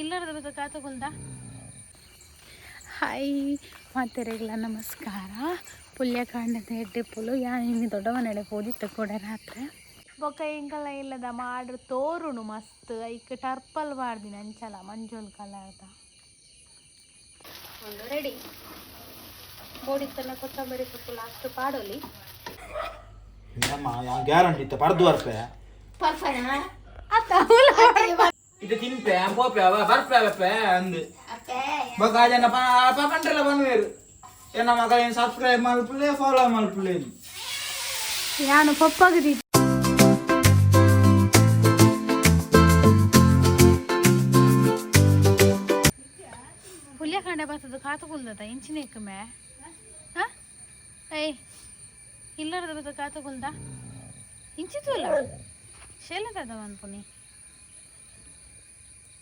ಇಲ್ಲರದ ಕಾತುಗುಲ್ದ hi ಮಾತೆರೆಗಳ ನಮಸ್ಕಾರ. ಪುಲ್ಯಕಾಂಡದ ಎಡ್ಡೆ ಪುಲು ಯಾ ಇನ್ನು ದೊಡ್ಡವನೆಡೆ ಹೋದಿತ್ತ ಕೂಡ ರಾತ್ರಿ? ಬೊಕ್ಕ ಇಂಕಲ ಇಲ್ಲದ ಮಾಡ್ರ ತೋರುಣು ಮಸ್ತ್. ಐಕ್ ಟರ್ಪಲ್ ಬಾರ್ದಿನ ಅಂಚಲ ಮಂಜುಲ್ ಕಲರ್ದ. ಒಂದು ರೆಡಿ ತನ್ನ ಕೊತ್ತಂಬರಿ ಸೊಪ್ಪು ಲಾಸ್ಟ್ ಪಾಡೋಲಿ. ಗ್ಯಾರಂಟಿ ಇತ್ತು ಪರ್ದು ಬರ್ಪೆ ತಿಂಪೆ ಪೋಪೆ ಅವ ಬರ್ಪೆ ಅಂದ್ ಅಂದು ಬೊಕ್ಕ ಜನ ಪಂಡ್ರೆಲ್ಲ ಬಂದ್ವೇರು ಏನ ಮಗ ಏನು ಸಬ್ಸ್ಕ್ರೈಬ್ ಮಲ್ಪುಲೆ ಫಾಲೋ ಮಲ್ಪುಲೆ ನಾನು ಪಪ್ಪಾಗದಿ ಪುಲ್ಯ ಕಂಡೆ ಬರ್ತದ ಕಾತುಗುಲ್ದದ ಇಂಚಿನೇಕ ಮೇ ಹಾ ಏಯ್ ಇಲ್ಲರದ ಬರ್ತದ ಇಂಚಿತು ಅಲ್ಲ ಶೇಲದ ಅನ್ಪುನಿ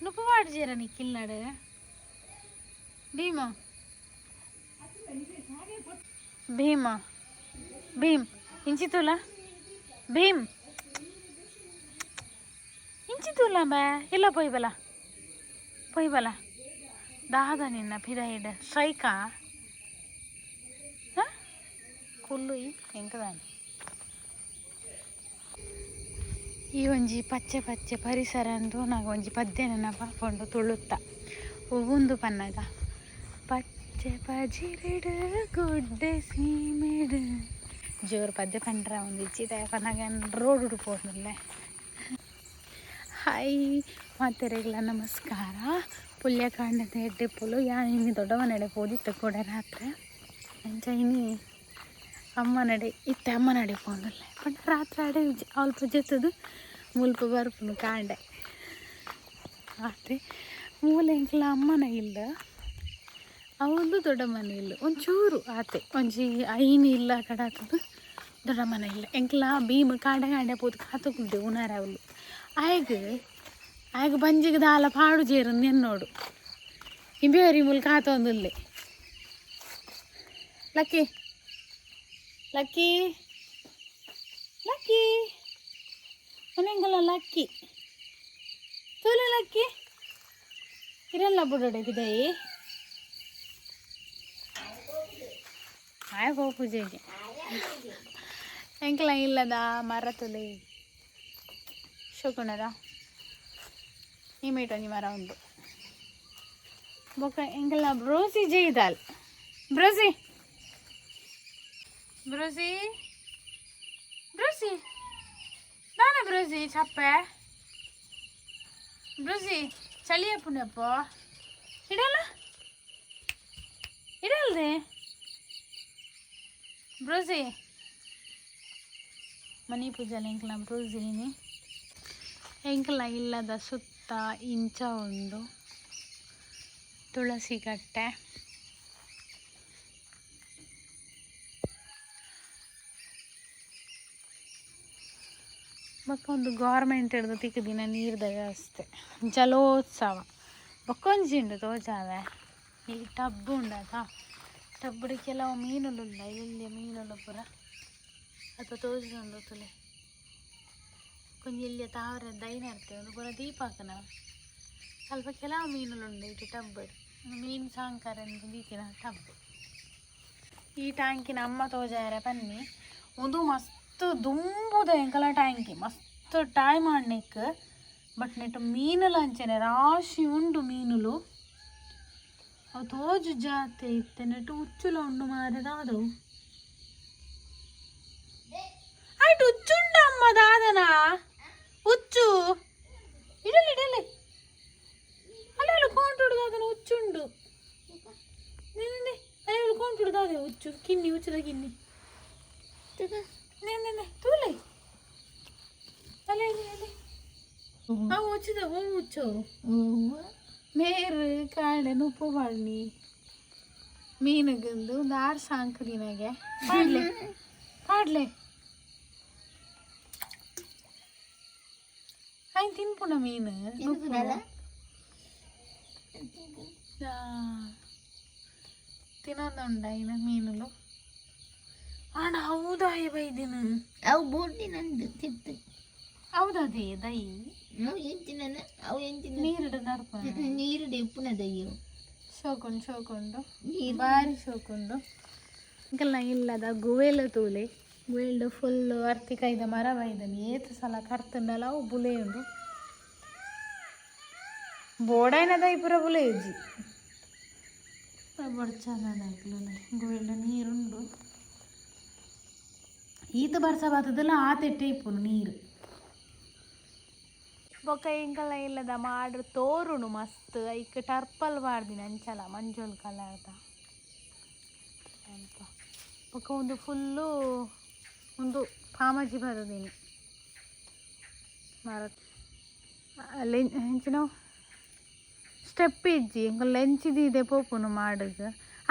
ನುಪ್ಪು ವಾಡ್ಜೇರ ನೀ ಕಿಲ್ಲಡ್ ಭೀಮ ಭೀಮ ಭೀಮ್ ಇಂಚಿತುಲ ಭೀಮ್ ಇಂಚಿತುಲ ಬಾ ಇಲ್ಲ ಪೊಯ್ ಬಲ ಪೊಯ್ ಬಲ ದಾದ ನಿನ್ನ ಪಿದೈಡ್ ಸ್ಟ್ರೈಕಾ ಕುಲ್ಲು ಎಂಕದಾನಿ ಈ ಒಂಜಿ ಪಚ್ಚೆ ಪಚ್ಚೆ ಪರಿಸರ ಅಂದು ನಾಗ ಒಂಜಿ ಪದ್ಯ ನೆನಪಾಕೊಂಡು ತುಳುತ್ತ. ಒಂದು ಪನ್ನಗ ಪಚ್ಚೆ ಪಜಿರಿಡ, ಗುಡ್ಡೆ ಸೀಮೆಡ್. ಜೋರು ಪದ್ಯ ಪಂಡ್ರ ಒಂದು ಇಚ್ಚಿದ ಪನ್ನಗ ರೋಡ್ ಉಡುಪೋದಿಲ್ಲ ಹಾಯ್ ಮಾತೆರೆಗಳ ನಮಸ್ಕಾರ. ಪುಲ್ಯಕಾಂಡದ ಎಡ್ಡೆ ಪುಲು ಯಾ ಇನ್ನು ದೊಡ್ಡವನೆಡೆ ಪೋದಿತ್ತು ಕೂಡ ರಾತ್ರಿ. ಅಂಚ ಅಮ್ಮ ನಡೆ, ಇತ್ತ ಅಮ್ಮ ನಡೆ ಪೋಂದಲ್ಲ ಪಂಡ ರಾತ್ರಿ ಆಡೆ ಅಲ್ಪ ಜೆತ್ತದು ಮುಲ್ಪ ಬರ್ಪುನು ಕಾಂಡೆ. ಆತೆ ಮೂಲೆ ಎಂಕ್ಲ ಅಮ್ಮನ ಇಲ್ಲ ಅವಳು ದೊಡ್ಡ ಮನೆ ಇಲ್ಲ. ಒಂಚೂರು ಆತೆ ಒಂಜಿ ಐನು ಇಲ್ಲ ಕಡಾತದು ದೊಡ್ಡ ಮನೆ ಇಲ್ಲ. ಎಂಕಲ ಭೀಮ ಕಾಂಡೆ ಕಾಂಡೆ ಪೋದು ಕಾತುకుంటే ಉನಾರ ಅವಳು. ಆಯ್ಗ ಆಯ್ಗ ಬಂಜಿಗೆ ದಾಲ ಪಾಡು ಜೇರು ನೆನ್ನೋಡು ಇಂಬೇರಿ ಮುಲ್ ಕಾತೊಂದುಲ್ಲೆ ಲಕ್ಕಿ ಲಕ್ಕಿ ಲಕ್ಕಿ ಮನೆಂಗಲ್ಲ ಲಕ್ಕಿ ತೂಲೆ ಲಕ್ಕಿ ಇರಲ್ಲ ಬುಡಡೆ ಬಿದೈ ಆಯ್ ಹೋ ಪೂಜೆಗೆ ಎಂಕಲ ಇಲ್ಲದ ಮರ ತುಲೆ ಶೋಕುಣದ ಈ ಮೀಟೊಂಜಿ ಮರ ಉಂಟು ಬೊಕ ಎಂಕಲ ಬ್ರೋಸಿ ಜೈದಾಲ್ ಬ್ರೋಸಿ ಬ್ರೋಸಿ? ಬ್ರೋಸಿ? ನಾನ ಬ್ರೋಸಿ, ಚಪ್ಪೆ. ಬ್ರೋಸಿ, ಚಳಿಯ ಪುಣ್ಯಪ್ಪ. ಇಡಲ್ಲ? ಇಡಲ್ರಿ. ಬ್ರೋಸಿ. ಮನಿ ಪೂಜೆಲಿ ಎಂಕಲ ಬ್ರೋಸಿನಿ ಎಂಕಲ ಇಲ್ಲದ ಸುತ್ತ ಇಂಚ ಒಂದು. ತುಳಸಿ ಕಟ್ಟೆ. ಬೊಕ್ಕ ಒಂದು ಗೌರ್ಮೆಂಟ್ ಹಿಡ್ದು ತಿಕ್ಕದಿನ ನೀರ್ದ ವ್ಯವಸ್ಥೆ ಜಲೋತ್ಸವ. ಬೊಕ್ಕೊಂಜಿ ಉಂಡು ತೋಜಾವೆ. ಇಲ್ಲಿ ಟಬ್ ಉಂಡದ ಟಬ್ಬಡಿ ಕೆಲವು ಮೀನುಲು ಉಂಡ ಇಲ್ಲಿ ಮೀನುಲು ಪುರ ಅಥವಾ ತೋಜುಂಡು ತುಲೆ ಕೊಂಚ ಇಲ್ಲಿ ತಾವರೆ ದೈನ ಇರ್ತೇವೆ ಪುರ ದೀಪಾಕನ ಸ್ವಲ್ಪ ಕೆಲವು ಮೀನುಲು ಇಟ್ಟು ಟಬ್ಬಡು ಮೀನು ಸಾಂಕಾರ ದೀಕಿನ ಟಬ್. ಈ ಟ್ಯಾಂಕಿನ ಅಮ್ಮ ತೋಜಾರ ಬನ್ನಿ. ಒಂದು ಮಸ್ತ್ ದುಂಬುದ ಎಂಕಲ ಟ್ಯಾಂಕಿ ಮಸ್ತ್ ಟೈಮ್ ಮಾಡ್ನಿಕ್ ಬಟ್ ನೆಟ್ ಮೀನುಲ ಅಂಚನೆ ರಾಶಿ ಉಂಡು ಮೀನುಲು ಅವು ತೋಜು ಜಾತೆ ಇತ್ತೆ ನೆಟ್ಟು ಉಚ್ಚುಲ ಉಂಡು ಮಾರದಾದವು ಆಯ್ತು ಉಚ್ಚುಂಡ ಅಮ್ಮ ದಾದನ ಉಚ್ಚು ಇಡಲಿ ಇಡಲಿ ಅಲ್ಲ ಅಲ್ಲ ಕೊಂಟುಡು ದಾದನ ಉಚ್ಚುಂಡು ನಿನ್ನೆ ಅಲ್ಲಿ ಕೊಂಟುಡು ದಾದೆ ಉಚ್ಚು ಕಿನ್ನಿ ಉಚ್ಚುದ ಕಿನ್ನಿ ನೆ ತೂಲೆ ಅಲ್ಲ ಅಲ್ಲಿ ಅಲ್ಲಿ ಅವು ಉಚ್ಚಿದ ಹೂ ಉಚ್ಚು ಮೇರು ಕಾಡೆ ನುಪ್ಪು ಬಣ್ಣಿ ಮೀನುಗಂದು ದಾರ್ ಸಾಂಕ್ರಿನಾಗೆ ಪಾಡ್ಲೆ ಪಾಡ್ಲೆ ಹಾಯ್ ತಿನ್ಪುಣ ಮೀನು ನುಪ್ಪು ತಿನ್ನೊಂದುಂಡ ಇನ್ನ ಆಣ ಹೌದಾ ಬೈದಿನ ಅವು ಬೋಟಿ ನಂದು ತಿತ್ತು ಹೌದದೇ ದೈ ಅವು ಎಂಚಿನ ಅವು ಎಂಚಿನ ನೀರಿಡ ನಡ್ಪ. ನೀರಿಡ ಎಪ್ಪುನ ದಯ್ಯವು ಶೋಕೊಂಡು ಶೋಕೊಂಡು. ಬಾರಿ ಶೋಕೊಂಡು. ಇಂಕಲ್ನ ಇಲ್ಲದ ಗುವೆಲ ತೂಲೆ. ಗುವೆಲ್ಡು ಫುಲ್ಲು ಅರ್ತಿಕಾಯ್ದ ಮರ ಬೈದನು ಏತು ಸಲ ಕರ್ತಂಡಲ ಅವು ಬುಲೆ ಉಂಡು. ದೈ ಇಬ್ಬರ ಬುಲೆ ಇಜ್ಜಿ ಬಡ್ಚಾಗಲು ಗುವೇಲ್ಡು ನೀರುಂಡು. ಈತ ಬರ್ಸ ಬರ್ತದಲ್ಲ ಆ ತೆಟ್ಟೆ ಇಪ್ಪುನು ಬೊಕ ಇಂಕಲ್ಲ ಇಲ್ಲದ ಮಾಡ್ರು, ತೋರುಣು ಮಸ್ತ್. ಐಕ್ ಟರ್ಪಲ್ ಮಾಡ್ದಿನಿ ಅಂಚಲ ಮಂಜುಲ್ ಕಲರ್ದ. ಅಂತ ಬೊಕ್ಕ ಒಂದು ಫುಲ್ಲು ಒಂದು ಪಾಮಜಿ ಬರೋದೇನು. ಮರ ಲೆಂಚ್ ನಾವು ಸ್ಟೆಪ್ ಇಜ್ಜಿ ಇಂಕ ಲೆಂಚಿದಿದೆ ಪೋಪುನು ಮಾಡಗ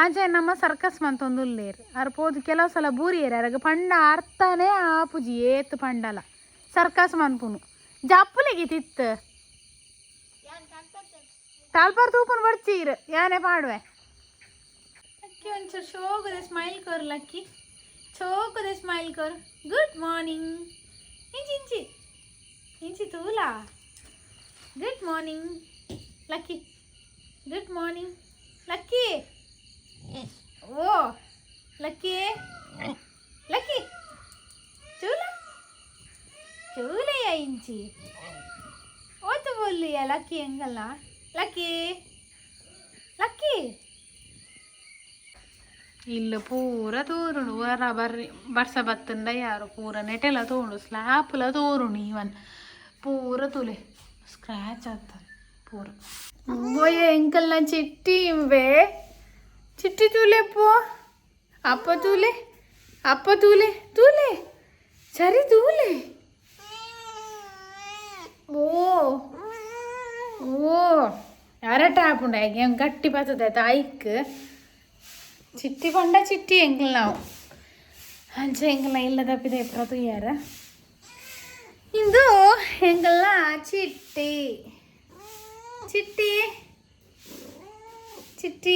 ಆಚೆ ನಮ್ಮ ಸರ್ಕಸ್ ಮಂತ ಒಂದು ಉಲ್ಲೇರು ಅರ್ ಪೋದು ಕೆಲವು ಸಲ ಬೂರಿಯರು ಅರಗ ಪಂಡ ಅರ್ಥನೇ ಆಪುಜಿ ಏತ್ ಪಂಡಲ ಸರ್ಕಸ್ ಮನ್ಪುನು ಜಪ್ಪುಲಿಗೆ ತಿತ್ತು. ತಾಲ್ಪಾರ್ ತೂಪನ್ ಬರ್ಚೀರ್ ಯಾನೇ ಪಾಡುವೆ. ಲಕ್ಕಿ ಒಂಚೂರು ಶೋಕದೆ ಸ್ಮೈಲ್ ಕರ್, ಲಕ್ಕಿ. ಚೋಕದೆ ಸ್ಮೈಲ್ ಕರ್. ಗುಡ್ ಮಾರ್ನಿಂಗ್ ಇಂಚಿ ಇಂಚಿ. ಇಂಚಿ ತೂಲಾ? Good morning Lucky. Good morning Lucky. ಓ ಲಕ್ಕಿ ಲಕ್ಕಿ ಚೂಲ ಚೂಲೆಯ ಇಂಚಿ ಓತು ಬೋಲಿಯ ಲಕ್ಕಿ ಹೆಂಗಲ್ಲ ಲಕ್ಕಿ ಲಕ್ಕಿ ಇಲ್ಲ ಪೂರ ತೋರುಣು ವರ ಬರ್ರಿ ಬರ್ಸ ಬತ್ತಂಡ ಯಾರು ಪೂರ ನೆಟೆಲ್ಲ ತೋಂಡು ಸ್ಲ್ಯಾಪ್ಲ ತೋರುಣು ಇವನ್ ಪೂರ ತುಲೆ ಸ್ಕ್ರಾಚ್ ಆಗ್ತದೆ ಪೂರ ಓಯ್ ಎಂಕಲ್ನ ಚಿಟ್ಟಿ ಇಂಬೆ ಚಿಟ್ಟಿ ತೂಲೆ ಪೋ ಅಪ್ಪ ತೂಲೆ ಅಪ್ಪ ತೂಲೆ ತೂಲೆ ಸರಿ ತೂಲೆ ಓ ಓ ಅರಟ ಆಪುಂಡ ಹೆಂಗೆ ಗಟ್ಟಿ ಬರ್ತದೆ ತಾಯಿಕ್ ಚಿಟ್ಟಿ ಪಂಡ ಚಿಟ್ಟಿ ಹೆಂಗಿಲ್ಲ ನಾವು ಅಂಚೆ ಹೆಂಗಿಲ್ಲ ಇಲ್ಲ ತಪ್ಪಿದೆ ಎಪ್ರ ತುಯ್ಯಾರ ಇದು ಹೆಂಗಲ್ಲ ಚಿಟ್ಟಿ ಚಿಟ್ಟಿ ಚಿಟ್ಟಿ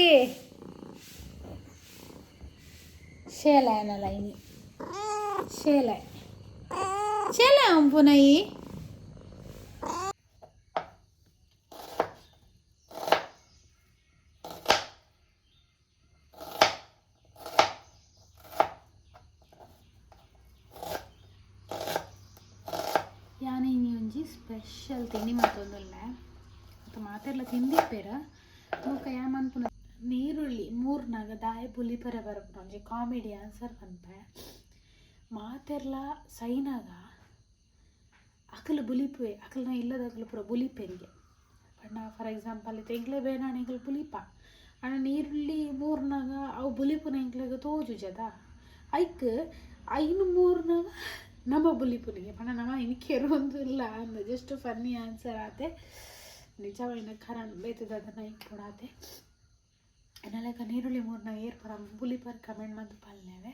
ಶೇಲ ಏನಲ್ಲ ಇನಿ ಶೇಲ ಶೇಲ ಅಂಪುನೈ ಯಾನೇ ಇನಿ ಒಂಜಿ ಸ್ಪೆಷಲ್ ತಿಂಡಿ ಮತ್ತೊಂದುಲ್ಲ ಮತ್ತು ಮಾತೆಲ್ಲ ತಿಂದಿಪ್ಪೇರ ಮುಖ ಯಾಮನ್ಪುನ ನೀರುಳ್ಳಿ ಮೂರ್ನಾಗ ದಾಯ ಪುಲಿಪರ ಬರ್ಪುನ ಒಂಜಿ ಕಾಮಿಡಿ ಆನ್ಸರ್ ಪನ್ಪೆ ಮಾತೆರ್ಲ ಸೈನಾಗ ಅಕಲು ಬುಲಿಪುವೆ, ಅಕಲ್ನ ಇಲ್ಲದ ಅಕಲು ಪೂರ ಬುಲಿಪೆರಿಗೆ ಪಂಡ ಫಾರ್ ಎಕ್ಸಾಂಪಲ್ ಇತ್ತೆ ಎಂಗ್ಲೆ ಬೇನಾಣ ಎಂಕ್ಲೆ ಬುಲಿಪ. ಅಣ್ಣ ನೀರುಳ್ಳಿ ಮೂರ್ನಾಗ ಅವು ಬುಲಿಪುನ ಎಂಕ್ಲೆಗ ತೋಜುಜದ. ಐಕ್ ಐನು ಮೂರ್ನಾಗ ನಮ್ಮ ಬುಲಿಪುನಿಗೆ. ಪಂಡ ನಮ್ಮ ಇನ್ಕೇರು ಒಂದು ಇಲ್ಲ ಅಂದ ಜಸ್ಟ್ ಫನ್ನಿ ಆನ್ಸರ್ ಆತೆ. ನಿಜವಾಯಿನ ಖರ ಬೇತದ ಅದನ್ನ ಈಗ ಕೊಡಾತೆ ಎನ್ನಲೆಕ್ಕ ನೀರುಳ್ಳಿ ಮೂರ್ನಾಗ ಏರ್ಪರ ಬುಲಿಪರ್ ಕಮೆಂಟ್ ಮಂದು ಪಲ್ನೇವೆ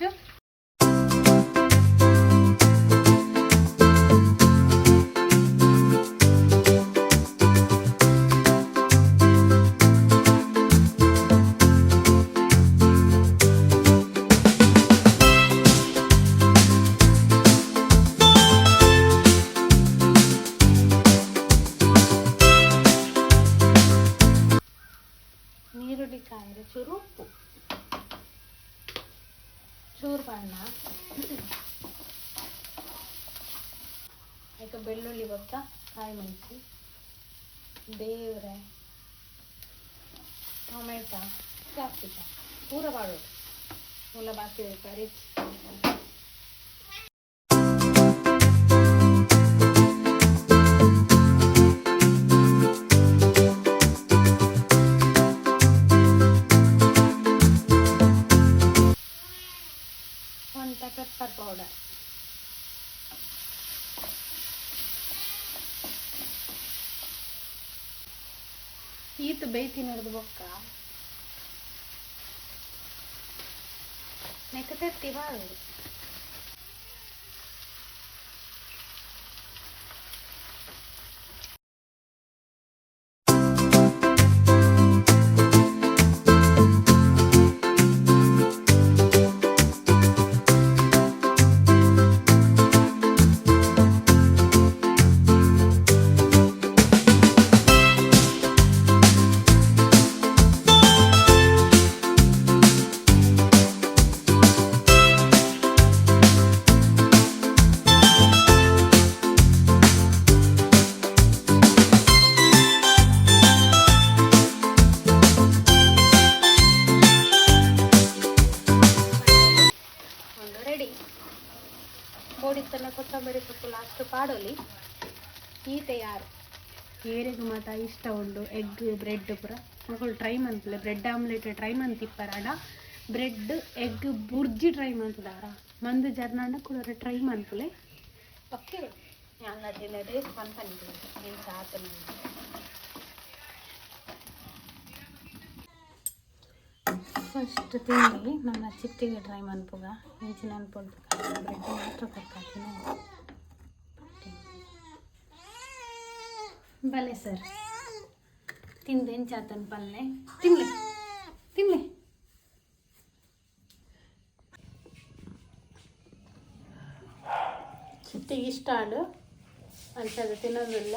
ನೆಕ್ಸ್ಟ್ ಬೇಯ್ತಿ ನೋಡ್ದು ಬೊಕ್ಕ ನೆಕ್ಕ ಇಷ್ಟ ಉಂಡು. ಎಗ್ ಬ್ರೆಡ್ ಪೂರ. ಮಕ್ಕಳು ಟ್ರೈ ಮಂತ್ಲ ಬ್ರೆಡ್ ಆಮ್ಲೆಟ್ ಟ್ರೈ ಮಂತಿಪ್ಪರಾಡ ಬ್ರೆಡ್ ಎಗ್ ಬುರ್ಜಿ ಟ್ರೈ ಮಂತದಾರ ಮಂದು ಜರ್ನಾಂಡ ಕೂಡ ಟ್ರೈ ಮಂತ್ಲೆ ಓಕೆ ತಿನ್ನದೆ ಏನು ಸಾತು ಫಸ್ಟ್ ತಿಂಡಿ ನನ್ನ ಚಿಟ್ಟಿಗೆ ಟ್ರೈ ಮನ್ಪುಗ ಇಂಚಿನ ನೆನ್ಪು ಬ್ರೆಡ್ ಮಾತ್ರ ಕೊಡ್ತೀನಿ ಬಲೆ ಸರ್. ತಿಂದು ಎಂಚಾತನ್ ಪಲ್ಲೆ ತಿನ್ಲೆ ತಿನ್ಲೆ ಚಿಟ್ಟಿಗೆ ಇಷ್ಟ ಆಡು ಅಂಚದ ತಿನ್ನೋದಿಲ್ಲ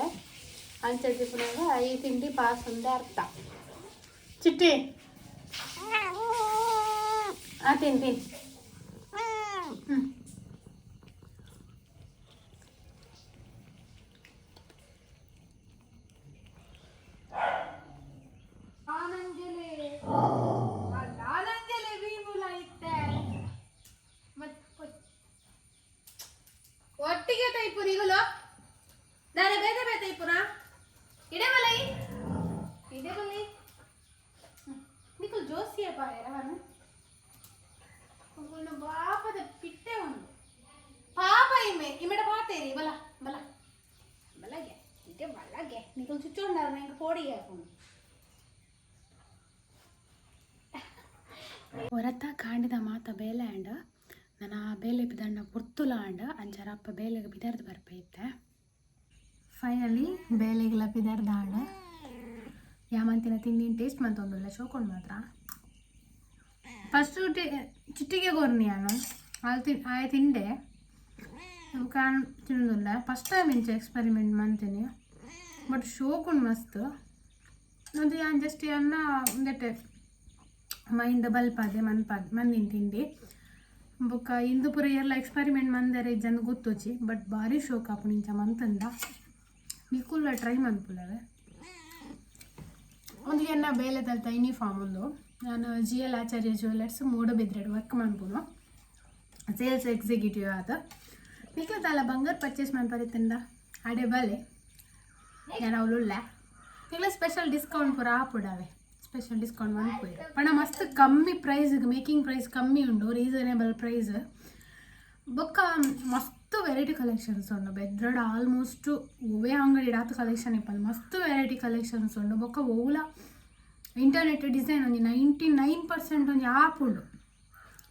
ಅಂಚದ ತಿಪ್ಪನಾಗ ಈ ತಿಂಡಿ ಪಾಸ್ ಒಂದೇ ಅರ್ಥ ಚಿಟ್ಟಿ ಆ ತಿನ್ ತಿನ್ ಹ್ಮ್. ಒಟ್ಟಿಗೆ ತೈಪುರ ಈಗಲೋ ನಾಳೆ ಬೇಗ ಬೇಗ ತೈಪುರ ಇಡೆ ಬಲೈ ಇಡೆ ಬಲೈ నీకు జోసి పాయరవను ಒಂದು ಪಾಪದ ಪಿಟ್ಟೆ ಒಂದು ಪಾಪ ಇಮೆ ಇಮೆಡ ಪಾತೇರಿ ಬಲ ಬಲ ಬಲಗೆ ಇದೇ ಬಲಗೆ నీకు ಚುಚ್ಚುಂಡಾರ ನಂಗೆ ಪೋಡಿ ಹಾಕೊಂಡು ಹೊರತ ಕಾಂಡಿದ ಮಾತ ಬೇಲೆ ಅಂಡ ನಾನು ಆ ಬೇಲೆ ಬಿದಂಡ ಪುರ್ತುಲ ಅಂಡ ಅಂಚರಪ್ಪ ಬೇಲೆಗೆ ಬಿದರ್ದು ಬರ್ಪೈತೆ ಫೈನಲಿ ಬೇಲೆಗೆಲ್ಲ ಬಿದರ್ದ ಅಂಡ ಯಾಮಂತಿನ ತಿಂಡಿ ಟೇಸ್ಟ್ ಮಂತೊಂದುಲ್ಲ ಶೋಕೊಂಡು ಮಾತ್ರ ಫಸ್ಟ್ ಚಿಟ್ಟಿಗೆ ಕೊರ್ನಿ ನಾನು ಅಲ್ಲಿ ತಿ ಆಯ ತಿಂಡೆ ಕಾಣ್ ತಿನ್ನೋದಿಲ್ಲ ಫಸ್ಟ್ ಟೈಮ್ ಇಂಚ ಎಕ್ಸ್ಪೆರಿಮೆಂಟ್ ಮಾಡ್ತೀನಿ ಬಟ್ ಶೋಕುಂಡು ಮಸ್ತ್ ಅದು ಯಾನ್ ಜಸ್ಟ್ ಅನ್ನ ಒಂದೆಟ್ಟೆ ಮೈಂಡ್ ಬಲ್ಪದೆ ಮನ್ಪದ್ ಮಂದಿನ ತಿಂಡಿ ಬೊಕ್ಕ ಇಂದು ಪೂರ ಎಲ್ಲ ಎಕ್ಸ್ಪೆರಿಮೆಂಟ್ ಮಂದರೆ ಜನ ಗೊತ್ತೋಚಿ ಬಟ್ ಭಾರಿ ಶೋಕ್ ಆಪುಂಡು ಇಂಚ ಮಂತಂದ ನಿಕುಲ್ಲ ಟ್ರೈ ಮನ್ಪುಲವೆ ಒಂದು ಎನ್ನ ಬೇಲೆ ತಲ್ತ ಯೂನಿಫಾರ್ಮ್ ಒಂದು ನಾನು ಜಿ ಎಲ್ ಆಚಾರ್ಯ ಜ್ಯುವೆಲರ್ಸ್ ಮೂಡಬಿದ್ರೆಡ್ ವರ್ಕ್ ಮಾಡ್ಬೋದು. ಸೇಲ್ಸ್ ಎಕ್ಸಿಕ್ಯೂಟಿವ್ ಆದ ತಲ, ಬಂಗಾರ ಪರ್ಚೇಸ್ ಮಾಡ್ಬಾರಿತ್ತಿಂದ ಅಡೆ ಬಲೆ. ನಾನು ಅವಳುಲ್ಲ ಇಲ್ಲ. ಸ್ಪೆಷಲ್ ಡಿಸ್ಕೌಂಟ್ ಪೂರ ಆಪುಡಾವೆ ಸ್ಪೆಷಲ್ ಡಿಸ್ಕೌಂಟ್ ಮಾಡ್ಕೊಯ್ರು ಪಣ ಮಸ್ತ್ ಕಮ್ಮಿ ಪ್ರೈಸ್ಗೆ ಮೇಕಿಂಗ್ ಪ್ರೈಸ್ ಕಮ್ಮಿ ಉಂಡು ರೀಸನೇಬಲ್ ಪ್ರೈಸ್ ಬೊಕ್ಕ ಮಸ್ತ್ ವೆರೈಟಿ ಕಲೆಕ್ಷನ್ಸ್ ಉಂಡು. ಬೆದ್ರಡ್ ಆಲ್ಮೋಸ್ಟ್ ಒವೇ ಅಂಗಡಿ ಡಾತ್ ಕಲೆಕ್ಷನ್ ಇಪ್ಪಲ್. ಮಸ್ತ್ ವೆರೈಟಿ ಕಲೆಕ್ಷನ್ಸ್ ಉಂಡು. ಬೊಕ್ಕ ಓಲ ಇಂಟರ್ನೆಟ್ ಡಿಸೈನ್ ಒಂಜಿ ನೈಂಟಿ ನೈನ್ ಪರ್ಸೆಂಟ್ ಒಂಜಿ ಆಪ್ ಉಂಡು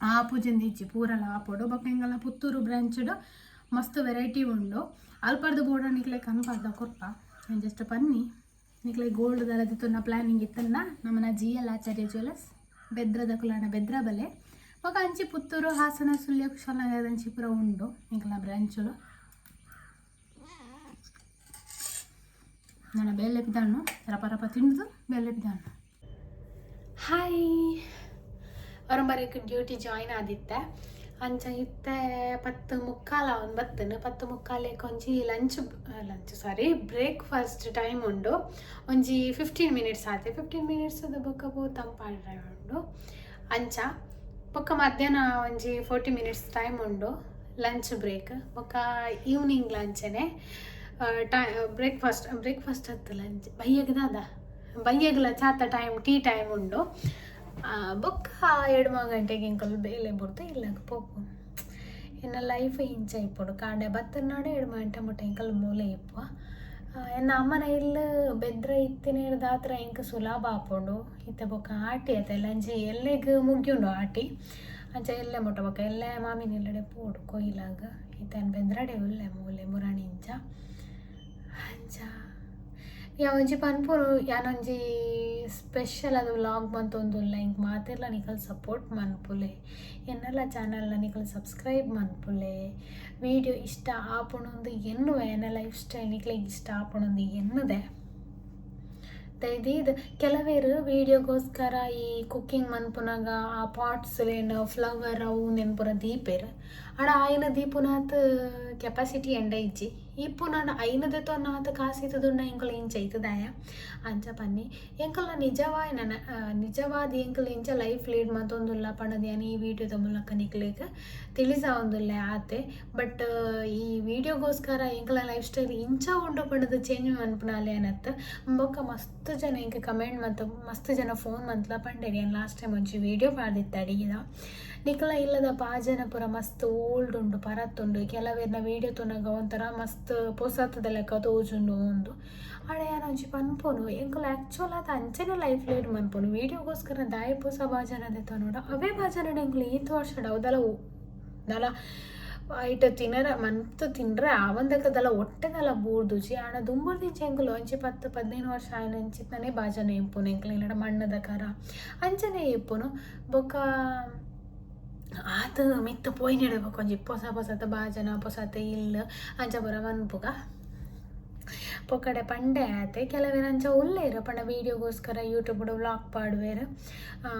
ಆಪು ಜಂದಿಜ್ಜಿ ಪೂರಲ ಆಪುಡು ಬೊಕ್ಕ ಹಿಂಗೆಲ್ಲ ಪುತ್ತೂರು ಬ್ರಾಂಚ್ಡ್ ಮಸ್ತ್ ವೆರೈಟಿ ಉಂಡು ಅಲ್ಪರ್ದು ಬೋರ್ಡ ನಿಕ್ಲೆ ಕನ್ಪರ್ದ ಕೊರ್ಪ ನಾನು ಜಸ್ಟ್ ಪನ್ನಿ ನಿಕ್ಲೆ ಗೋಲ್ಡ್ ದರದಿತ್ತು ನಾ ಪ್ಲಾನಿಂಗ್ ಇತ್ತನ್ನ ನಮ್ಮನ G L Acharya jewellers ಬೆದ್ರದ ಕುಲಾನ Bedra ಬಲೆ ఒక అంచి పుత్తూరు హాసన సుల్య కుశలనగర్ అంచి పుర ఉండు ఇంకల బ్రాంచులు ನಾನು ಬೇಲೆಪಿದಾಣ್ಣು ರಪ ರಪ ತಿಂದು ಬೇಲೆಪಿದಾಣ್ಣು ಹಾಯ್ ಹೊರಂಬರಕ್ಕೆ ಡ್ಯೂಟಿ ಜಾಯ್ನ್ ಆದಿತ್ತೆ. ಅಂಚ ಇತ್ತೆ ಪತ್ತು ಮುಕ್ಕಾಲ ಒಂದು ಬತ್ತನು ಪತ್ತು ಮುಕ್ಕಾಲೆಗೆ ಒಂಜಿ lunch lunch sorry breakfast time ಉಂಡು. ಒಂಜಿ ಫಿಫ್ಟೀನ್ ಮಿನಿಟ್ಸ್ ಆತೆ. ಫಿಫ್ಟೀನ್ ಮಿನಿಟ್ಸ್ ಬೊಕ್ಕ ಬೋ ತಂಪಾಡ್ರೆ ಉಂಡು. ಅಂಚ, ಬೊಕ್ಕ ಮಧ್ಯಾಹ್ನ ಒಂಜಿ ಫೋರ್ಟಿ ಮಿನಿಟ್ಸ್ ಟೈಮ್ ಉಂಡು. ಲಂಚ್ ಬ್ರೇಕ್ ಬೊಕ್ಕ ಈವ್ನಿಂಗ್ ಲಂಚನೆ ಟೈ ಬ್ರೇಕ್ಫಾಸ್ಟ್ ಬ್ರೇಕ್ಫಾಸ್ಟ್ ಹತ್ತು ಲಂಚ್ ಬಯ್ಯಗದಾದ ಬಯ್ಯಗಲ ಚಾತ ಟೈಮ್ ಟೀ ಟೈಮ್ ಉಂಡು ಆ, ಬೊಕ್ಕ ಎರಡು ಮೂರು ಗಂಟೆಗೆ ಇಂಕಲ್ ಬೇಲೆ ಬುಡ್ದು ಇಲ್ಲಾಗ ಪೋಪು ಎನ್ನ ಲೈಫ್ ಇಂಚ ಇಪ್ಪುಡು ಕಾಂಡೆ ಬತ್ತನಾಡು ಎರಡು ಗಂಟೆ ಮುಟ್ಟ ಇಂಕಲ್ ಮೂಲೆ ಇಪ್ಪು ಆ, ಎನ್ನ ಅಮ್ಮನ ಇಲ್ಲ ಬೆದ್ರ ಇತ್ತಿನ ದಾತ್ರ ಇಂಕ ಸುಲಭ ಆಪುಂಡು ಇತ್ತೆ ಬೊಕ್ಕ ಆಟಿ ಆತ ಲಂಚಿ ಎಲ್ಲೆಗ್ ಮುಗ್ಯುಂಡು ಆಟಿ ಅಂಚ ಎಲ್ಲೆ ಮುಟ್ಟ ಬೊಕ್ಕ ಎಲ್ಲೆ ಮಾಮಿನ ಎಲ್ಲೆಡೆ ಪೋಡು ಕೊಯ್ಲಾಗ ಇತ್ತನ ಬೆದ್ರಡೆ ಉಲ್ಲೆ ಮೂಲೆ ಮುರಾಣಿ ಇಂಚ ಅಂಚ ಯಾವಂಜಿ ಪನ್ಪುರು ಯಾನೊಂಜಿ ಸ್ಪೆಷಲ್ ಅದು ವ್ಲಾಗ್ ಬಂತೊಂದುಲ್ಲ ಇಂಕ್ ಮಾತೆಲ್ಲ ನಿಕಲ್ ಸಪೋರ್ಟ್ ಮನ್ಪುಲೆ. ಎನ್ನೆಲ್ಲ ಚಾನಲ್ನ ನಿಕಲ್ ಸಬ್ಸ್ಕ್ರೈಬ್ ಮನ್ಪುಲೆ. ವಿಡಿಯೋ ಇಷ್ಟ ಆಪಣೊಂದು ಎನ್ನುವೆ ಎನ್ನ ಲೈಫ್ ಸ್ಟೈಲ್ ನಿಕ್ಲಿಗೆ ಇಷ್ಟ ಆಪಣೊಂದು ಎನ್ನುದೆ. ಇದು ಕೆಲವೇರು ವಿಡಿಯೋಗೋಸ್ಕರ ಈ ಕುಕ್ಕಿಂಗ್ ಮನ್ಪುನಾಗ, ಆ ಪಾಟ್ಸ್ ಏನು ಫ್ಲವರ್ ಅವು ನೆನ್ಪುರ ದೀಪೇರು. ಆಡ ಆಯ್ನ ದೀಪುನಾತ್ ಕೆಪಾಸಿಟಿ ಎಂಡ ಇಜ್ಜಿ. ನಾತ್ ಕಾಸಿತದುಂಡ ಎಂಕಲ್ ಇಂಚ ಐತದಾಯ ಅಂಚ ಪನ್ನಿ ಎಂಕಲ್ ನಿಜವಾಯ ನನ್ನ ಆ, ನಿಜವಾದ ಎಂಕಲ್ ಇಂಚ ಲೈಫ್ ಲೀಡ್ ಮತ್ತೊಂದುಲ್ಲ ಪಣದ ಯಾನ್ ಈ ವಿಡಿಯೋದ ಮೂಲಕ ನಿಕ್ಲಿಕ್ಕೆ ತಿಳಿಸ ಒಂದುಲ್ಲೆ ಆತೆ ಬಟ್ ಈ ವಿಡಿಯೋಗೋಸ್ಕರ ಎಂಕಲ ಲೈಫ್ ಸ್ಟೈಲ್ ಇಂಚ ಉಂಡು ಪಣದ ಚೇಂಜ್ ಮನ್ಪುನಾಲೆ ಅನ್ನತ್ತ ಬೊಕ್ಕ ಮಸ್ತ್ ಜನ ಇಂಕ ಕಮೆಂಟ್ ಮತ್ತು ಮಸ್ತ್ ಜನ ಫೋನ್ ಮಂತ್ಲ ಪಂಡೇರಿ ಲಾಸ್ಟ್ ಟೈಮ್ ಒಂಚಿ ವಿಡಿಯೋ ಪಾಡಿತ್ತ ಅಡಿಗೆದ ನಿಕಲ ಇಲ್ಲದ ಪಾಜನ ಪುರ ಮಸ್ತ್ ಓಲ್ಡ್ ಉಂಡು ಪರತ್ತುಂಡು ಕೆಲವೇನ ವಿಡಿಯೋ ತುನಗ ಒಂಥರ ಮಸ್ತ್ ಪೊಸತ್ತದ ಲೆಕ್ಕ, ತೋಜುಂಡು ಉಂಡು ಆಡೆ ಒಂಜಿ ಪನ್ಪೊನು ಎಂಕುಲು ಆ್ಯಕ್ಚುಲ್ ಅದು ಅಂಚನೆ ಲೈಫ್ ಲೀಡ್ ಮನ್ಪುನು. ವಿಡಿಯೋಗೋಸ್ಕರ ದಾಯ ಪೂಸ ಬಾಜನದೆ ನೋಡ ಅವೇ ಬಾಜನ ಎಂಕುಲು ಈತ್ ವರ್ಷ ಅವದಲ್ಲ ದಲ ಐಟ ತಿನ್ನರ ಮಂತ್ ತಿನ್ರೆ ಆವಂದಕ್ಕದಲ್ಲ ಒಟ್ಟೆದಲ್ಲ ಬೂರ್ದುಜಿ ಆಣ ದುಂಬುರ್ದಿಂಚೆ ಎಂಕುಲು ಒಂಚಿ ಪತ್ತು, ಪದಿನೈದು ವರ್ಷ ಆಯ್ನ ಅಂಚಿತ್ತನೇ ಬಾಜನ ಇಪ್ಪುನು ಎಂಕುಲು ಇಲ್ಲಡ ಮಣ್ಣದ ಕರ. ಅಂಚನೆ ಇಪ್ಪುನು ಬೊಕ್ಕ ಆತ ಮಿತ್ತ ಪೋಯ್ ನೆಡಬೇಕು ಒಂಜಿ ಪೊಸ ಪೊಸತ ಬಾಜನ ಪೊಸತ ಇಲ್ಲ ಅಂಚ ಬರ ಮನ್ಪುಗ ಪೊಕಡೆ ಪಂಡೆ ಆತೆ ಕೆಲವೇರು ಅಂಚ ಉಲ್ಲೇರು ಪಂಡ ವೀಡಿಯೋಗೋಸ್ಕರ ಯೂಟ್ಯೂಬ್ ವ್ಲಾಗ್ ಪಾಡುವೇರು ಆ,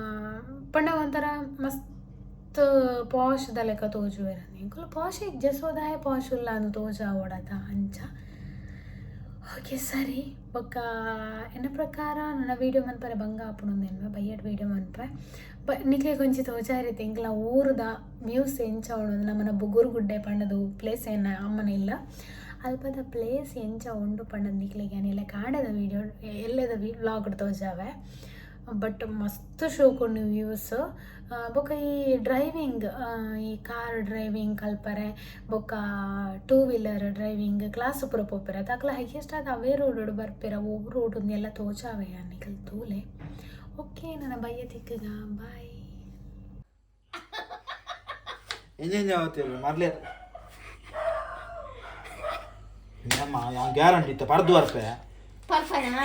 ಪಂಡ ಒಂಥರ ಮಸ್ತ್ ಪಾಶ್ದ ಲೆಕ್ಕ ತೋಜುವೇರು ನಿಂಕುಲು ಪಾಶ್ ಜಸೋದಾಯ ಪಾಶ್ ಉಲ್ಲ ಅಂದು ತೋಜ ಓಡದ ಅಂಚ ಓಕೆ ಸರಿ ಬೊಕ್ಕ ಎನ್ನ ಪ್ರಕಾರ ನನ್ನ ವೀಡಿಯೋ ಮನ್ಪರೆ ಬಂಗ ಆಪುಣೊಂದು ಎನ್ವೆ ಬಯ್ಯಡ್ ವೀಡಿಯೋ ಮನ್ಪೆ ನಿಕ್ಲೆ ಕೊಂಚಿ ತೋಜಾರಿತೆ ಎಂಕ್ಲ ಊರುದ ವ್ಯೂಸ್ ಎಂಚ ಉಂಡು ನಮ್ಮನ ಬುಗುರುಗುಡ್ಡೆ ಪಂಡದು ಪ್ಲೇಸ್ ಏನ ಅಮ್ಮನ ಇಲ್ಲ. ಅಲ್ಪದ ಪ್ಲೇಸ್ ಎಂಚ ಉಂಡು ಪಂಡದ ನಿಕ್ಲಿಗೆ ಏನಿಲ್ಲ ಕಾಡದ ವೀಡಿಯೋ ಎಲ್ಲದ ವ್ಲಾಗ್ ತೋಜಾವೆ. ಬಟ್ ಮಸ್ತ್ ಶೋಕೊಂಡು ವ್ಯೂಸ್ ಬೊಕ್ಕ ಈ ಡ್ರೈವಿಂಗ್ ಈ ಕಾರ್ ಡ್ರೈವಿಂಗ್ ಕಲ್ಪರೆ ಬೊಕ್ಕ ಟೂ ವೀಲರ್ ಡ್ರೈವಿಂಗ್ ಕ್ಲಾಸ್ ಪೂರ ಪೋಪಿರ ತಾಕಲ ಹೈಯೆಸ್ಟ್ ಆದ ಅವೇ ರೋಡ್ ಬರ್ಪಿರ ಒಬ್ಬ ರೋಡ್ ಎಲ್ಲ ತೋಚಾವೆ ಅನ್ನಿಕಲ್ ತೂಲೆ. ಓಕೆ ನನ್ನ ಬಯ್ಯ ತಿಕ್ಕಗ ಬಾಯ್ ಎಂಜೆಂಜ್ ಆವತ್ತಿಲ್ಲ ಮರ್ಲೆ ನಮ್ಮ ಗ್ಯಾರಂಟಿ ಇತ್ತ ಪರ್ದು ಬರ್ಪೆ Parfana.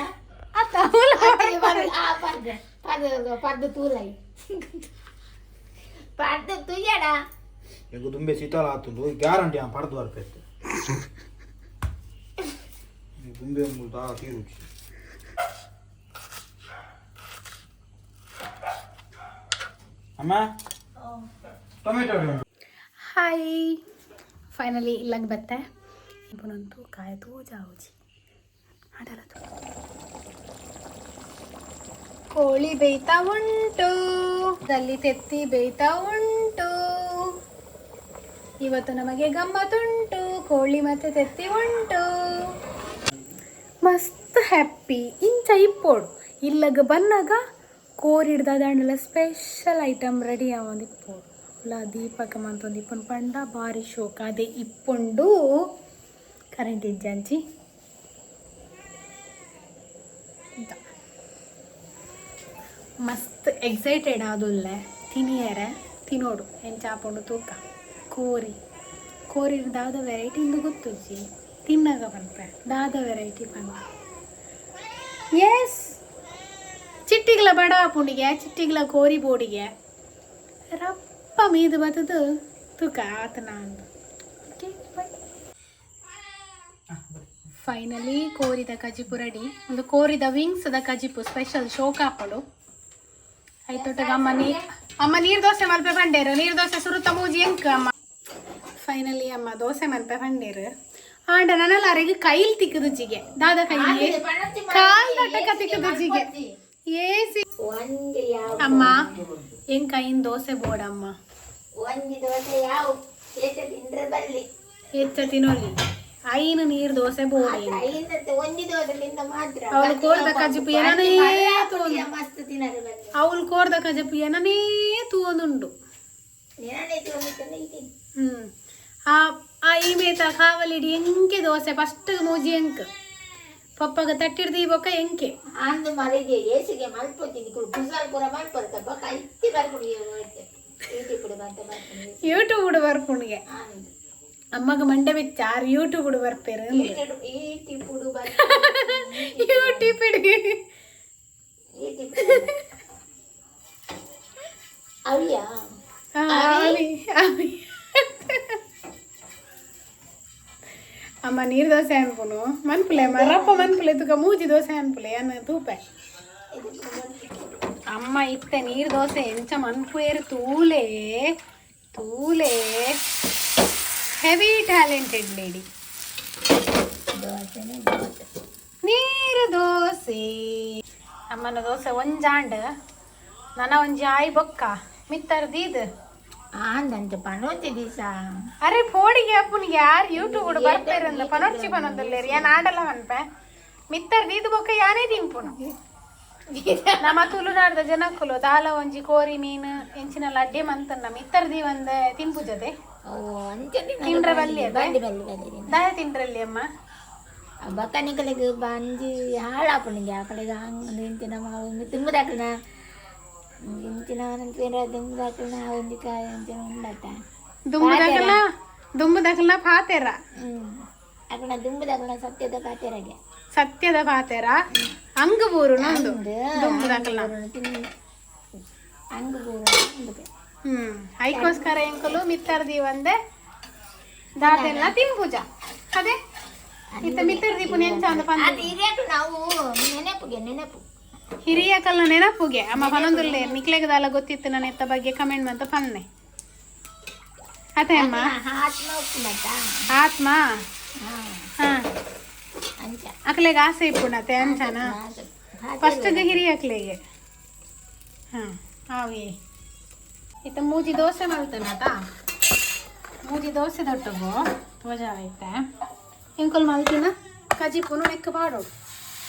Ah, parda. Parda, parda tulai. Parda tu ya dah. ಈಗ ದುಂಬೆ ಶೀತಲ ಆತುಂಡು ಗ್ಯಾರಂಟಿ ಆ ಪರ್ದು ಬರ್ಪೆ ಇತ್ತು ಈ ದುಂಬೆ ಒಂದು ತಾ ತೀರುಚಿ ಅಮ್ಮ? ಟೊಮೆಟೊ ಹಾಯ್ ಫೈನಲಿ ಇಲ್ಲಾಗ ಬತ್ತೆ. ಇವನಂತೂ ಕಾಯ್ದು ಜಾವುಜಿ ಆಡಲದು ಕೋಳಿ ಬೇಯ್ತಾ ಉಂಟು. ದಲ್ಲಿ ತೆತ್ತಿ ಬೇಯ್ತಾ ಉಂಟು. ಇವತ್ತು ನಮಗೆ ಗಮ್ಮತ್ತುಂಟು ಕೋಳಿ ಮತ್ತೆ ತೆತ್ತಿ ಉಂಟು. ಮಸ್ತ್ ಹ್ಯಾಪಿ ಇಂಚ ಇಪ್ಪೋಡು. ಇಲ್ಲಗ ಬನ್ನಾಗ ಐಟಮ್ ರೆಡಿ ಆವೊಂದು ಇಪ್ಪೋಡು ಇಲ್ಲ ದೀಪಕ ಮಂತೊಂದು ಇಪ್ಪನ್ ಪಂಡ ಭಾರಿ ಶೋಕ. ಅದೇ ಇಪ್ಪುಂಡು ಕರೆಂಟ್ ಇಜ್ಜಂಚಿ. ಇಂತ. ಮಸ್ತ್ ಎಕ್ಸೈಟೆಡ್ ಆದುಲ್ಲೆ. ತಿನಿಯರೆ ತಿನ್ನೋಡು ಎಂಚಾಪುಂಡು ತೂಕ? ಕೋರಿ. ಕೋರಿ ದಾದ ವೆರೈಟಿ ಇಂದು ಗೊತ್ತುಜ್ಜಿ. ತಿನ್ನಾಗ ಪನ್ಪೆ ದಾದ ವೆರೈಟಿ ಪನ್ಪ ಎಸ್ ಚಿಟ್ಟಿಗ್ಲ ಬಡ ಪುಂಡಿಗೆ ಚಿಟ್ಟಿಗಳ ಕೋರಿ ಬೋಡಿಗೆ ರಪ್ಪ ಮೀದು ಬತ್ತದು ತೂಕ ಆತನ ಅಂದು ಫೈನಲಿ ಕೋರಿದ ಕಜಿಪು ರೆಡಿ ಒಂದು ಕೋರಿದ ವಿಂಗ್ಸ್ದ ಕಜಿಪು ಸ್ಪೆಷಲ್ ಶೋಕ ಆಯ್ತೊಟ್ಟಗ ಮನೆ ಅಮ್ಮ ನೀರು ದೋಸೆ ಮಲ್ಪೆ ಬಂಡೇರು ನೀರು ದೋಸೆ ಸುರುತ ಮೂಜಿ ಎಂಕ ಅಮ್ಮ ಫೈನಲಿ ಅಮ್ಮ ದೋಸೆ ಮಲ್ಪೆ ಬಂಡೇರು ಆಂಡ ನನ್ನಲ್ಲ ಅರೆಗೆ ಕೈಲ್ ತಿಕ್ಕದುಜಿಗೆ ದಾದ ಕೈಲಿ ಕಾಲ್ ದಟ್ಟಕ ತಿಕ್ಕದುಜಿಗೆ ಏಸಿ. ಅಮ್ಮ ಹೆಂಗ್ ಕೈಯಿಂದ ದೋಸೆ ಬೋಡಮ್ಮ ಒಂದು ಹೆಚ್ಚ ತಿನ್ನೋಲಿ ಐನು ದೋಸೆ ಬೋಡಿ ಒಂದು ಕೋರ್ದ ಕೋರ್ದ ಹ್ಮ್. ಆ ಆ ಈ ಮೇತ ಕಾವಲಿಡಿ ಎಂಕೆ ದೋಸೆ? ಫಸ್ಟ್ ಮೂಜಿ ಎಂಕ್ ಪಪ್ಪಗ ತಟ್ಟಿಡ್ದು ಈ ಬೊಕ್ಕ ಎಂಕೆ ಅಂದು ಮರಿಗೆ ಏಸಿಗೆ ಮಲ್ಪೋತೀನಿ ಕುಡು ಕುಸಾಲ್ ಪೂರ ಮಲ್ಪಡ್ತ ಬಕ್ಕ ಇತ್ತಿ ಬರ್ಕೊಡಿ ಯೂಟ್ಯೂಬ್ ಬಂತ ಬರ್ತೀನಿ ಯೂಟ್ಯೂಬ್ ಬರ್ಪುಣಿಗೆ ಆನಂದ್ ಅಮ್ಮಗ ಮಂಡೆ ಬಿಚ್ಚ ಆರು ಯೂಟ್ಯೂಬ್ ಬರ್ಪೇರು ಈ ಟಿಪ್ಪುಡು ಬರ್ ಯೂಟ್ಯೂಬ್ ಇಡಿ ಈ ಟಿಪ್ಪುಡು ಅವಿಯಾ ಆ, ಆವಿ, ಆವಿ. ಅಮ್ಮ ನೀರು ದೋಸೆ ಅನ್ಪುನು. ಮನ್ಪುಲೆ ರಪ್ಪ ಮನ್ಪುಲೆ ತುಕ ಮೂಜಿ ದೋಸೆ ಅನ್ಪುಲೆ ಅನ್ನ ತೂಪೆ? ಅಮ್ಮ ಇತ್ತೆ ನೀರು ದೋಸೆ ಎಂಚ ಮನ್ಪುಯರು ತೂಲೆ ತೂಲೆ. ಹೆವಿ ಟ್ಯಾಲೆಂಟೆಡ್ ಲೇಡಿ ನೀರು ದೋಸೆ. ಅಮ್ಮನ ದೋಸೆ ಒಂಜಾಂಡ್ ನನ್ನ ಒಂಜಿ ಆಯ್ ಬೊಕ್ಕ. ಮಿತ್ತರ್ದೀದ್ ಆಂದಂತೆ ಪಣೋತಿ ದಿವಸ ಅರೆ ಪೋಡಿಗೆ ಅಪ್ಪನಿಗೆ ಯಾರು ಯೂಟ್ಯೂಬ್ ಬರ್ತಾರಂದ ಪನೊರ್ಚಿ ಪನೊಂದಲ್ಲೇರಿ ಏನ್ ಆಡಲ್ಲ ಮನ್ಪೆ ಮಿತ್ತರ್ದೀದ್ ಬೊಕ್ಕ ಯಾನೇ ತಿನ್ಪುನು ನಮ್ಮ ತುಳುನಾಡ್ದ ಜನಕ್ಕುಲು ದಾಲ ಒಂಜಿ ಕೋರಿ ಮೀನು ಎಂಚಿನಲ್ಲ ಅಡ್ಡೆ ಮಂತನ್ನ ಮಿತ್ತರ್ದಿ ಒಂದ್ ತಿನ್ಪು ಜೊತೆ ಓ ಅಂಚೆ ತಿಂಡ್ರೆ ಬಲ್ಲಿ ಅದೇ? ಬಲ್ಲಿ ಬಲ್ಲಿ ಬಲ್ಲಿ ದಯ ತಿಂದ್ರಲ್ಲಿ ಅಮ್ಮ ಬಕ್ಕನಿಗಳಿಗೆ ಬಂದು ಹಾಳಾಪಣಿಗೆ ಆ ಕಡೆಗೆ ಹಂಗೆ ಇಂತಿನ ಕಾಯಿ ದುಂಬು ಪಾತೆರ ದುಂಬು ಸತ್ಯದ ಪಾತೆರಗೆ ಸತ್ಯದ ಪಾತೆರ ನಂದು ಹಂಗೆ ಬೋರ ಹ್ಮ್ ಐಕೋಸ್ಕರ ಎಂಕಲು ಮಿತ್ತರ್ದಿ ಒಂದೆ ದಾದೆಲ್ಲ ತಿನ್ಪೂಜ ಅದೇ ಇತ್ತ ಮಿತ್ತರ್ದಿ ಪುಣ್ಯ ಚಂದ ಪಂದ ನೆನಪುಗೆ ನೆನಪು ಹಿರಿಯ ಕಲ್ಲ ನೆನಪುಗೆ ಅಮ್ಮ ಪನೊಂದುಲ್ಲೆ ನಿಕ್ಲೆಗದಲ್ಲ ದಾಲ ಗೊತ್ತಿತ್ತು ನನ್ನ ಎತ್ತ ಬಗ್ಗೆ. ಕಮೆಂಟ್ ಮಂತ ಪನ್ನೆ. ಅದೇ ಅಮ್ಮ? ಆತ್ಮ ಹಾಂ ಅಕ್ಲೆಗೆ ಆಸೆ ಇಪ್ಪುಣತೆ ಅಂಚನ ಫಸ್ಟ್ಗೆ ಹಿರಿಯ ಅಕ್ಲೆಗೆ. ಹಾ ಹಾವಿ ಇತ್ತ ಮೂಜಿ ದೋಸೆ ಮಲ್ತನಾತ ಮೂಜಿ ದೋಸೆ ದೊಟ್ಟಗು. ಮಜಾ ಆಯ್ತೆ ಇಂಕೊಲ್ ಮಲ್ತಿನ? ಕಜಿಪುನು ನೆಕ್ಕ ಪಾಡು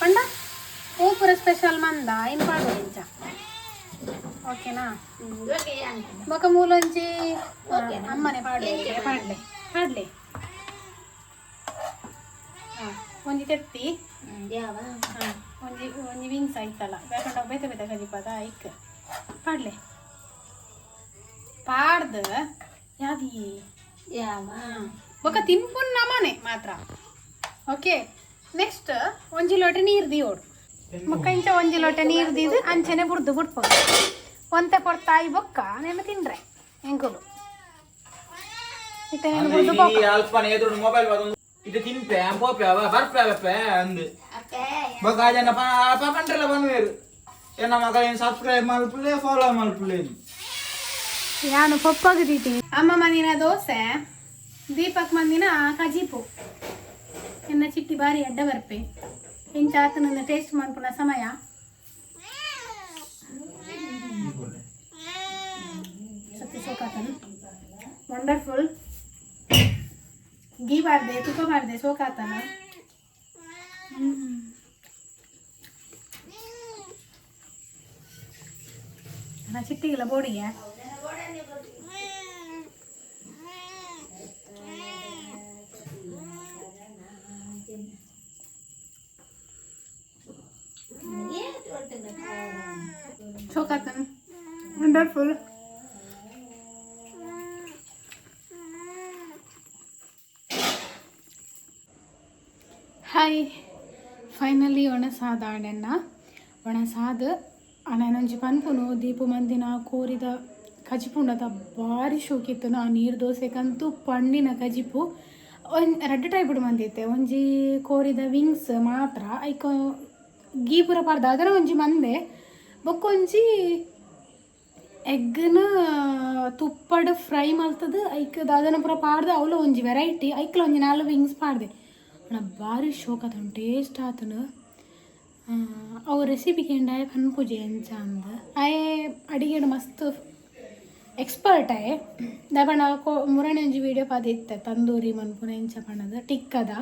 ಪಂಡ? ಊಪುರ ಸ್ಪೆಷಲ್ ಮಂದ? ಪಾಡು ಇಂಚ ಓಕೆನಾ ಬೊಕ ಮೂಲೊಂಜಿ ಅಮ್ಮನೆ ಪಾಡು ಪಾಡ್ಲೆ ಪಾಡ್ಲೆ ಒಂಜಿ ತೆತ್ತಿ? ಯಾವ ಹಾ ಒಂಜಿ ಒಂಜಿ ವಿಂಗ್ಸ್ ಆಯ್ತಲ್ಲ. ಬೇಕಂಡ ಬೇತ ಬೇತ ಕಲಿಪದ ಐಕ್. ಪಾಡ್ಲೆ. ಪಾಡ್ದ? ಯಾದಿ ಯಾವ? ಬೊಕ ತಿನ್ಪುನ್ ನಮನೆ ಮಾತ್ರ. ಓಕೆ ನೆಕ್ಸ್ಟ್ ಒಂಜಿ ಲೋಟ ನೀರ್ದಿ ದಿಯೋಡು ಬೊಕ್ಕ ಇಂಚ ಒಂಜಿ ಲೋಟ ನೀರು ದಿದು ಅಂಚನೆ ಬುಡ್ದು ಬಿಡ್ಬೋದು ಒಂತೆ ಕೊಡ್ತಾಯಿ ಬೊಕ್ಕ ನೆನ ತಿಂಡ್ರೆ ಎಂಕುಲು ಇದು ಅವ ಬರ್ಪೆ ಅವಪ್ಪೆ ಅಂದ್. ಬೊಕ ಆಜನ ಪಂಡ್ರೆಲ್ಲ ಬಂದ್ವೇರು ಏನ ಮಗ ಏನ್ ಸಬ್ಸ್ಕ್ರೈಬ್ ಮಲ್ಪುಲೆ ಫಾಲೋ ಮಲ್ಪುಲೆ ನಾನು ಪಪ್ಪಾಗ ದೀತೀನಿ ಅಮ್ಮ ಮಂದಿನ ದೋಸೆ ದೀಪಕ್ ಮಂದಿನ ಕಜೀಪು. ಎನ್ನ ಚಿಟ್ಟಿ ಬಾರಿ ಅಡ್ಡ ಬರ್ಪೆ. ಇಂಚ ಆತನನ್ನ ಟೇಸ್ಟ್ ಮಾಡ್ಕೊಳ ಸಮಯ? ಸತ್ಯ ಸೋಕಾತನು ವಂಡರ್ಫುಲ್ ಗೀ ಬಾರ್ದೆ ತುಕ ಬಾರ್ದೆ ಸೋಕಾತನ ಚಿಟ್ಟಿಗಿಲ್ಲ ಬೋಡಿಗೆ? ಸೋಕಾತನು ವಂಡರ್ಫುಲ್ ಹಾಯ್ ಫೈನಲಿ ಒಣಸಾದ ಆಡೆನ್ನ ಒಣಸಾದ ಅಣ್ಣನೊಂಜಿ ಪನ್ಪುನು ದೀಪು ಮಂದಿನ ಕೋರಿದ ಕಜಿಪುಂಡದ ಭಾರಿ ಶೋಕಿತ್ತು ಆ ನೀರು ದೋಸೆಗಂತೂ ಪಣ್ಣಿನ ಕಜಿಪು ಒನ್ ರೆಡ್ ಟೈಪ್ ಮಂದಿತ್ತೆ ಒಂಜಿ ಕೋರಿದ ವಿಂಗ್ಸ್ ಮಾತ್ರ ಐಕ ಗೀಪುರ ಪಾರ್ದ ಅದರ ಒಂಜಿ ಮಂದೆ ಬೊಕ್ಕೊಂಜಿ ಎಗ್ಗನ ತುಪ್ಪಡ್ ಫ್ರೈ ಮಲ್ತದ ಐಕ್ ದಾದನ ಪೂರ ಪಾಡ್ದೆ, ಅವಲ ಒಂಜಿ ವೆರೈಟಿ ಐಕ್ಲ ಒಂಜಿ ನಾಲ್ ವಿಂಗ್ಸ್ ಪಾಡ್ದೆ. ಅಣ್ಣ ಭಾರಿ ಶೋಕ್ ಅದ ಟೇಸ್ಟ್ ಆತನ ಅವು ರೆಸಿಪಿ ಕೆಂಡಾಯ ಪನ್ಪುಜೆ ಎಂಚ ಅಂದ. ಆಯೆ ಅಡಿಗೆಡ್ ಮಸ್ತ್ ಎಕ್ಸ್ಪರ್ಟ್ ಆಯೆ. ದಪಣ ಕೊ ಮುರಣೆ ಒಂಜಿ ವಿಡಿಯೋ ಪಾದಿತ್ತೆ ತಂದೂರಿ ಮನ್ಪುನ ಎಂಚ ಪಣದ, ಟಿಕ್ಕದ.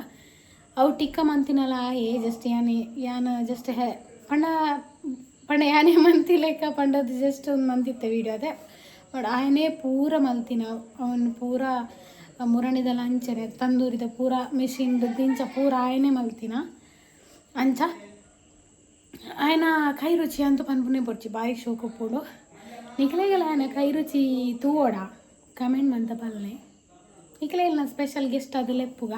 ಅವು ಟಿಕ್ಕ ಮಂತಿನಲ ಆಯೆ ಜಸ್ಟ್ ಯಾನೆ, ಯಾನ ಜಸ್ಟ್ ಹೆ ಪಂಡ പണ്ട് ഞാൻ മന്തിലേക്ക് പണ്ടത് ಜಸ್ಟ್ ಒಂದು ಮಂತಿತ್ತೆ ವೀಡಿಯೋ ಅದೇ. ಬಟ್ ಆಯನೇ ಪೂರ ಮಲ್ತಿನ ಅವನು ಪೂರ ಮುರಣಿದ ಅಂಚನೆ ತಂದೂರಿದ ಪೂರ ಮೆಷಿನ್ದು ದಿಂಚ ಪೂರ ಆಯನೇ ಮಲ್ತಿನ ಅಂಚ, ಆಯನ ಕೈ ರುಚಿ ಅಂತ ಪನ್ಪುನೆ ಪಡ್ಚಿ ಬಾಯಿಗೆ ಶೋಕಪ್ಪೋಡು ನಿಖಲೆಗೆಲ್ಲ ಆಯನ ಕೈ ರುಚಿ ತೂವೋಡ? ಕಮೆಂಟ್ ಮಂತ ಪಲ್ಲೆ. ನಿಖಲೆಗೆಲ್ಲ ಸ್ಪೆಷಲ್ ಗೆಸ್ಟ್ ಅದು ಲೆಪ್ಪುಗ.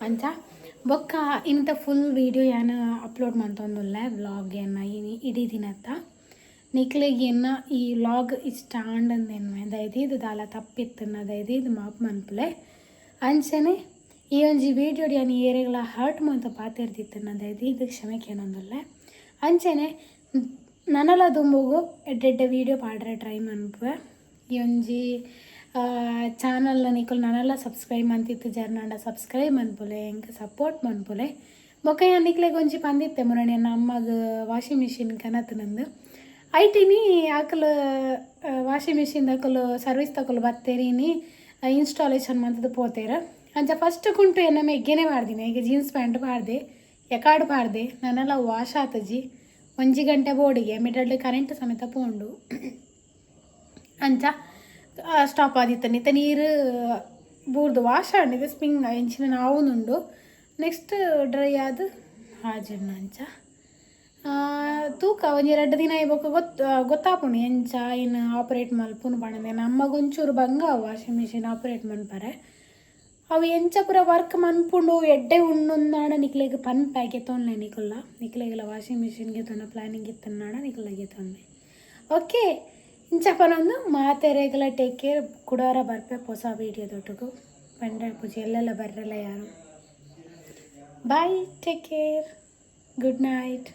ಅಂಚ ಬೊಕ್ಕ ಇಂಥ ಫುಲ್ ವೀಡಿಯೋ ಏನು ಅಪ್ಲೋಡ್ ಮಂತೊಂದುಲ್ಲೆ ವ್ಲಾಗ್ ಏನು ಇಡೀ ದಿನತ್ತ ನಿಕ್ಲೆಗೆ ಏನು ಈ ವ್ಲಾಗ್ ಇಷ್ಟ ಆಂಡಂದೇನು ದಯದಿ ಇದು ದಾಲ ತಪ್ಪಿತ್ತನ್ನ ದಯದಿ ಇದು ಮಾಪ್ ಮನ್ಪುಲೆ. ಅಂಚನೆ, ಈ ಒಂಜಿ ವೀಡಿಯೋ ಏನು ಏರೆಗಳ ಹರ್ಟ್ ಮಂತ ಪಾತಿರ್ದಿತ್ತನ್ನ ದಯದಿ ಇದು ಕ್ಷಮೆಗೆ ಏನೊಂದಲ್ಲ ಅಂಚನೆ ನನಲ ದುಂಬುಗು ಎಡ್ಡೆಡ್ಡೆ ವೀಡಿಯೋ ಪಾಡ್ರೆ ಟ್ರೈ ಮನ್ಪುವೆ. ಈ ಒಂಜಿ ಚಾನಲ್ ನಿಕುಲು ನಾನೆಲ್ಲ ಸಬ್ಸ್ಕ್ರೈಬ್ ಮಂತಿತ್ತು ಜರ್ನಾಂಡ ಸಬ್ಸ್ಕ್ರೈಬ್ ಮನ್ಪುಲೆ ಹೆಂಗೆ ಸಪೋರ್ಟ್ ಮನ್ಪುಲೆ ಮೊಕ್ಕ ಅನ್ನಿಕ್ಲೆ ಪಂದಿತ್ತೆ ಮುರಣಿ ನನ್ನ ಅಮ್ಮಗ ವಾಷಿಂಗ್ ಮಿಷಿನ್ ಕನತ್ ನಂದು. ಐಟಿನಿ ಆಕಲು ವಾಷಿಂಗ್ ಮಿಷಿನ್ ದಕಲು ಸರ್ವಿಸ್ ತಕಲು ಬತ್ತೇರಿನಿ ಇನ್ಸ್ಟಾಲೇಷನ್ ಮಂತದ್ದು ಪೋತೇರ. ಅಂಚ ಫಸ್ಟ್ ಕುಂಟು ಎನ್ನ ಮೆಗ್ಗೆನೆ ಮಾಡ್ದಿನಿ, ಈಗ ಜೀನ್ಸ್ ಪ್ಯಾಂಟ್ ಪಾಡ್ದೆ ಎಕಾಡ್ ಪಾಡ್ದೆ ನನ್ನೆಲ್ಲ ವಾಶ್ ಆತಜಿ. ಒಂಜಿ ಗಂಟೆ ಬೋಡಿಗೆ ಮಿಡಲ್ ಕರೆಂಟ್ ಸಮೇತ ಪೋಂಡು. ಅಂಚ ಸ್ಟಾಪ್ ಆದಿತ್ತು. ಇತ್ತ ನೀರು ಬೂರ್ದು ವಾಶ್ ಆಡಿದೆ ಸ್ಪಿಂಗ್ ಎಂಚಿನ ನಾವುನುಂಡು ನೆಕ್ಸ್ಟ್ ಡ್ರೈ ಆದ ಹಾಜಣ್ಣ ಅಂಚ. ತೂಕ ಒಂಜಿ ಎರಡು ದಿನ ಇವಾಗ ಗೊತ್ತು ಗೊತ್ತಾಪುಂಡು ಎಂಚ ಇನ್ನು ಆಪ್ರೇಟ್ ಮಲ್ಪುನು ಬಣ್ಣದೆ ನಮ್ಮಗೊಂಚೂರು ಬಂಗ ವಾಷಿಂಗ್ ಮಿಷಿನ್ ಆಪ್ರೇಟ್ ಮನ್ಪರೆ ಅವು ಎಂಚ ಪೂರ ವರ್ಕ್ ಮನ್ಪುಂಡು ಎಡ್ಡೆ ಉಣ್ಣುಂದಾಣ ನಿಕ್ಲೆಗ್ ಪನ್ ಪ್ಯಾಕೆ ತೊಂದ್ಲೆ ನಿಕುಲ್ಲ ನಿಕ್ಲೆಗೆಲ್ಲ ವಾಷಿಂಗ್ ಮಿಷಿನ್ಗೆ ತೊಂದ ಪ್ಲಾನಿಂಗ್ ಇತ್ತನ್ನಾಡ ನಿಕ್ಲೆಗೆ ತೊಂದೆ ಓಕೆ ಇಂಚಪ್ಪನೊಂದು ಮಾತೆರೆಗಳ ಟೇಕ್ ಕೇರ್ ಕುಡೋರ ಬರ್ಪೆ ಹೊಸ ವೀಡಿಯೋ ತೊಟ್ಟಿಗೂ ಬಂಡ್ರೆ ಪೂಜೆ ಎಲ್ಲೆಲ್ಲ ಬರ್ರಲ್ಲ ಯಾರು bye take care good night